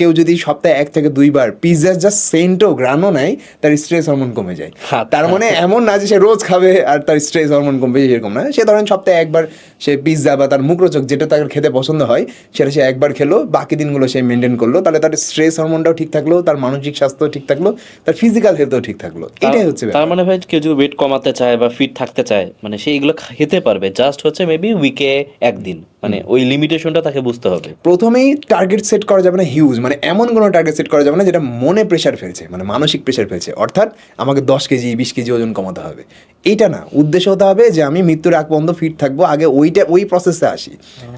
কেউ যদি সপ্তাহে এক থেকে দুইবার পিৎজার জাস্ট সেন্টও গ্রানও নেয় তার স্ট্রেস হরমোন কমে যায়। আচ্ছা। তার মানে এমন না যে সে রোজ খাবে আর তার স্ট্রেস হরমোন কমবে এরকম না। সে ধরেন সপ্তাহে একবার সে পিৎজা বা তার মুখরোচক যেটা তার খেতে পছন্দ হয় সেটা সে একবার খেলো বাকি দিনগুলো সে মেনটেন করল তাহলে তার স্ট্রেস হরমোনটাও ঠিক থাকল তার মানসিক স্বাস্থ্য ঠিক থাকল তার ফিজিক্যাল হেলথও ঠিক থাকল। এটাই হচ্ছে তার মানে ভাই কেউ যদি ওয়েট কমাতে চায় বা ফিট থাকতে চায় মানে সে এগুলো খেতে পারবে জাস্ট হচ্ছে মেবি উইকে একদিন। মানে ওই লিমিটেশনটা তাকে বুঝতে হবে। প্রথমেই টার্গেট সেট করা যাবে না হিউজ মানে এমন কোনো টার্গেট সেট করা যাবে না যেটা মনে প্রেশার ফেলছে মানে মানসিক প্রেশার ফেলছে। অর্থাৎ আমাকে দশ কেজি, বিশ কেজি ওজন কমাতে হবে। এইটা না উদ্দেশ্য হতে হবে যে আমি মৃত্যুর আগ পর্যন্ত ফিট থাকব আগে ওইটা ওই প্রসেসে আসি।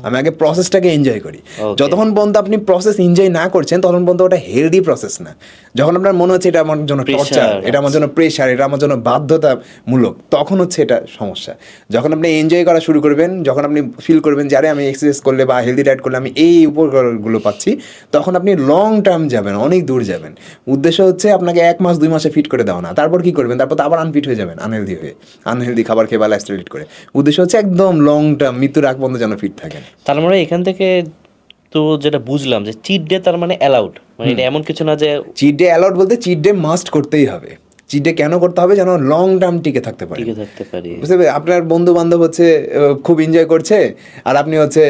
আমি আগে প্রসেসটাকে এনজয় করি। যতক্ষণ পর্যন্ত আপনি প্রসেস এনজয় না করছেন ততক্ষণ পর্যন্ত ওটা হেলদি প্রসেস না। যখন আপনার মনে হচ্ছে এটা আমার জন্য টর্চার এটা আমার জন্য প্রেশার এটা আমার জন্য বাধ্যতামূলক তখন হচ্ছে এটা সমস্যা। যখন আপনি এনজয় করা শুরু করবেন যখন আপনি ফিল করবেন যে আরে আমি এক্সারসাইজ করলে বা হেলদি ডায়েট করলে আমি এই উপকারগুলো পাচ্ছি তখন আপনি লং টার্ম যাবেন অনেক দূর যাবেন। উদ্দেশ্য হচ্ছে আপনাকে এক মাস দুই মাসে ফিট করে দেওয়া না। তারপর কি করবেন? তারপর তো আবার আনফিট হয়ে যাবেন আনহেলদি হয়ে। আনহেলদি খাবার খেয়ে বা লাইফস্টাইল লিড করে। উদ্দেশ্য হচ্ছে একদম লং টার্ম মৃত্যুর আগ পর্যন্ত যেন ফিট থাকে তার মানে এখান থেকে তো যেটা বুঝলাম যে চিট ডে তার মানে অ্যালাউড মানে এটা এমন কিছু না যে চিট ডে অ্যালাউড বলতে চিট ডে মাস্ট করতেই হবে। চিট কেন করতে হবে যেন লং টার্ম টিকে থাকতে পারে? টিকে থাকতে পারি। বুঝতে পেরে আপনার বন্ধু বান্ধব হচ্ছে খুব এনজয় করছে আর আপনি হচ্ছে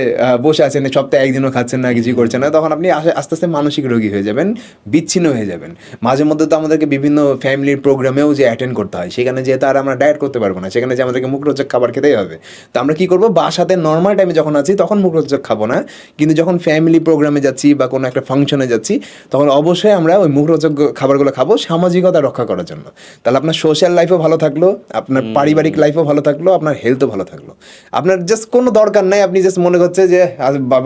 বসে আছেন সপ্তাহে একদিনও খাচ্ছেন না কিছুই করছেন না তখন আপনি আস্তে আস্তে আস্তে মানসিক রোগী হয়ে যাবেন বিচ্ছিন্ন হয়ে যাবেন। মাঝে মধ্যে তো আমাদেরকে বিভিন্ন ফ্যামিলির প্রোগ্রামেও যে অ্যাটেন্ড করতে হয় সেখানে যেহেতু আর আমরা ডায়েট করতে পারব না সেখানে যে আমাদেরকে মুখরোচক খাবার খেতেই হবে। তো আমরা কি করব? বাসাতে নর্মাল টাইমে যখন আছি তখন মুখরোচক খাব না কিন্তু যখন ফ্যামিলি প্রোগ্রামে যাচ্ছি বা কোনো একটা ফাংশনে যাচ্ছি তখন অবশ্যই আমরা ওই মুখরোচক খাবারগুলো খাব সামাজিকতা রক্ষা করার জন্য। তাহলে আপনার সোশ্যাল লাইফও ভালো থাকল আপনার পারিবারিক লাইফও ভালো থাকল আপনার হেলথও ভালো থাকল। আপনার জাস্ট কোনো দরকার নাই আপনি জাস্ট মনে করছে যে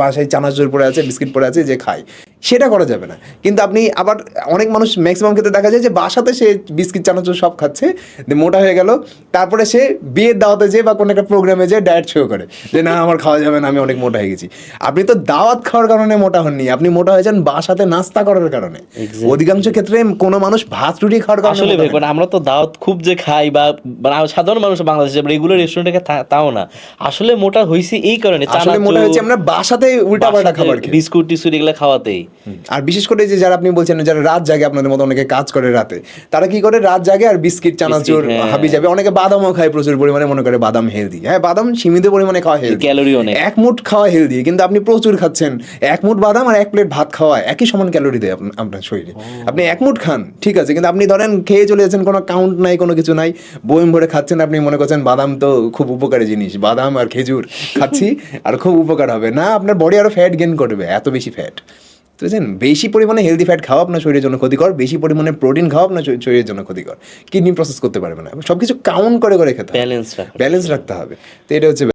বাসায় চানাচুর পড়ে আছে বিস্কিট পড়ে আছে যে খাই। সেটা করা যাবে না। কিন্তু আপনি আবার অনেক মানুষ ম্যাক্সিমাম ক্ষেত্রে দেখা যায় যে বাসাতে সে বিস্কিট চানাচুর সব খাচ্ছে মোটা হয়ে গেল তারপরে সে বিয়ের দাওয়াতে যে বা কোনো একটা প্রোগ্রামে যে ডায়েট শো করে যে না আমার খাওয়া যাবে না আমি অনেক মোটা হয়ে গেছি। আপনি তো দাওয়াত খাওয়ার কারণে মোটা হননি আপনি মোটা হয়েছেন বাসাতে নাস্তা করার কারণে। অধিকাংশ ক্ষেত্রে কোনো মানুষ ভাত রুটি খাওয়ার কারণে আমরা তো দাওয়াত খুব যে খাই বা মানে সাধারণ মানুষ বাংলাদেশে রেগুলার রেস্টুরেন্টে তাও না। আসলে মোটা হয়েছে এই কারণে আসলে মোটা হয়েছে আমরা বাসাতে উল্টা পাল্টা খাবার বিস্কুট টিস্কুট এগুলো খাওয়াতেই। আর বিশেষ করে যে যারা আপনি বলছেন যারা রাত জাগে আপনাদের মতো অনেকে কাজ করে রাতে তারা কি করে রাত জাগে আর বিস্কিট চানাচুর হ্যাঁ। হাবি যাবে অনেকে বাদামও খায় প্রচুর পরিমাণে মনে করে বাদাম হেলদি হ্যাঁ বাদাম সীমিত পরিমাণে খাওয়া হেলদি ক্যালোরি অনেক। এক মুঠ খাওয়া হেলদি কিন্তু আপনি প্রচুর খাচ্ছেন। এক মুঠ বাদাম আর এক প্লেট ভাত খাওয়া একই সমান ক্যালোরি দেয় আপনার শরীরে। আপনি এক মুঠ খান ঠিক আছে কিন্তু আপনি ধরেন খেয়ে চলে যাচ্ছেন কোনো কাউন্ট নাই কোনো কিছু নাই বইম ভরে খাচ্ছেন আপনি মনে করছেন বাদাম তো খুব উপকারী জিনিস বাদাম আর খেজুর খাচ্ছি আর খুব উপকার হবে। না আপনার বডি আরও ফ্যাট গেন করবে এত বেশি ফ্যাট বুঝছেন বেশি পরিমাণে হেলদি ফ্যাট খাওয়া আপনার শরীরের জন্য ক্ষতিকর বেশি পরিমাণে প্রোটিন খাওয়া আপনার শরীরের জন্য ক্ষতিকর। কিডনি প্রসেস করতে পারবে না। সবকিছু কাউন্ট করে করে খেতে হবে। ব্যালেন্স ব্যালেন্স রাখতে হবে। তো এটা হচ্ছে